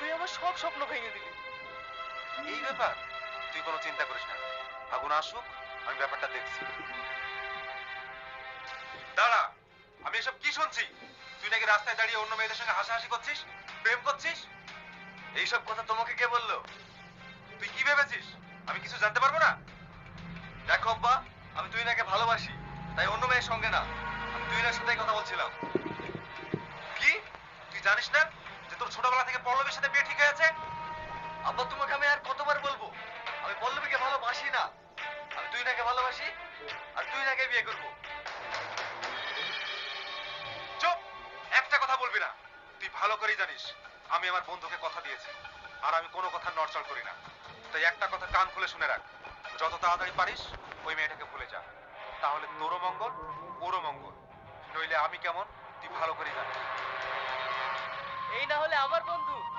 সব স্বপ্ন ভেঙে দিলি। এই ব্যাপার তুই কোনো চিন্তা করিস না। আগুন আসুক আমি ব্যাপারটা দেখছি। দাঁড়া আমি এসব কি শুনছি? তুই নাকি রাস্তায় দাঁড়িয়ে অন্য মেয়েদের সঙ্গে হাসাহাসি করছিস? প্রেম করছিস? এইসব কথা তোমাকে কে বলল? তুই কি ভেবেছিস? আমি কিছু জানতে পারব না? দেখো আব্বা আমি তুই নাকে ভালোবাসি তাই অন্য মেয়ের সঙ্গে না। আমি তুই সাথেই কথা বলছিলাম। কি? তুই জানিস না? তোর ছোটবেলা থেকে পল্লবীর সাথে বিয়ে ঠিক হয়েছে? আব্বা, তোমাকে আমি আর কতবার বলব? আমি পল্লবীকে ভালোবাসি না। আমি তুই নাকে ভালোবাসি আর তুই নাকে বিয়ে করব। চুপ! একটা কথা বলবি না। তুই ভালো করেই জানিস, আমি আমার বন্ধুকে কথা দিয়েছি। আর আমি কোনো কথা নড়চড় করি না। তাই একটা কথা কান খুলে শুনে রাখ। যত তাড়াতাড়ি পারিস, ওই মেয়েটাকে ভুলে যা। তাহলে তোরও মঙ্গল, ওরও মঙ্গল। নইলে আমি কেমন, তুই ভালো করেই জানিস। এই না হলে আমার বন্ধু।